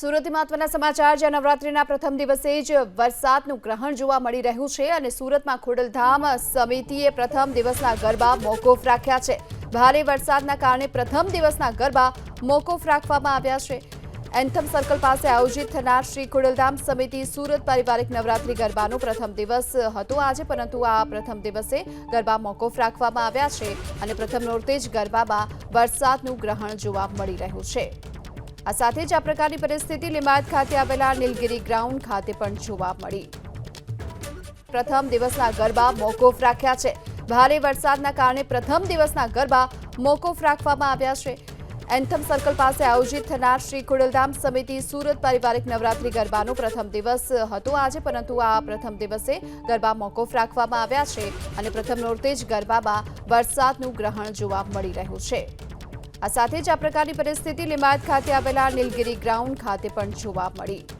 સુરતથી મહત્વના સમાચાર. જ્યાં નવરાત્રિના પ્રથમ દિવસે જ વરસાદનું ગ્રહણ જોવા મળી રહ્યું છે અને સુરતમાં ખોડલધામ સમિતિએ પ્રથમ દિવસના ગરબા મોકૂફ રાખ્યા છે. ભારે વરસાદના કારણે પ્રથમ દિવસના ગરબા મોકૂફ રાખવામાં આવ્યા છે. એન્થમ સર્કલ પાસે આયોજિત થનાર શ્રી ખોડલધામ સમિતિ સુરત પારિવારિક નવરાત્રિ ગરબાનો પ્રથમ દિવસ હતો આજે, પરંતુ આ પ્રથમ દિવસે ગરબા મોકૂફ રાખવામાં આવ્યા છે અને પ્રથમ નોરતે જ ગરબામાં વરસાદનું ગ્રહણ જોવા મળી રહ્યું છે. આ સાથે જ આ પ્રકારની પરિસ્થિતિ લિમાયત ખાતે આવેલા નીલગિરી ગ્રાઉન્ડ ખાતે પણ જોવા મળી. પ્રથમ દિવસના ગરબા મોકૂફ રાખ્યા છે. ભારે વરસાદના કારણે પ્રથમ દિવસના ગરબા મોકૂફ રાખવામાં આવ્યા છે. એન્થમ સર્કલ પાસે આયોજિત થનાર શ્રી ખોડલધામ સમિતિ સુરત પારિવારિક નવરાત્રી ગરબાનો પ્રથમ દિવસ હતો આજે, પરંતુ આ પ્રથમ દિવસે ગરબા મોકૂફ રાખવામાં આવ્યા છે અને પ્રથમ નોરતે જ ગરબામાં વરસાદનું ગ્રહણ જોવા મળી રહ્યું છે. આ સાથે જ આ પ્રકારની પરિસ્થિતિ લિંબાયત ખાતે આવેલા નીલગિરી ગ્રાઉન્ડ ખાતે પણ જોવા મળી.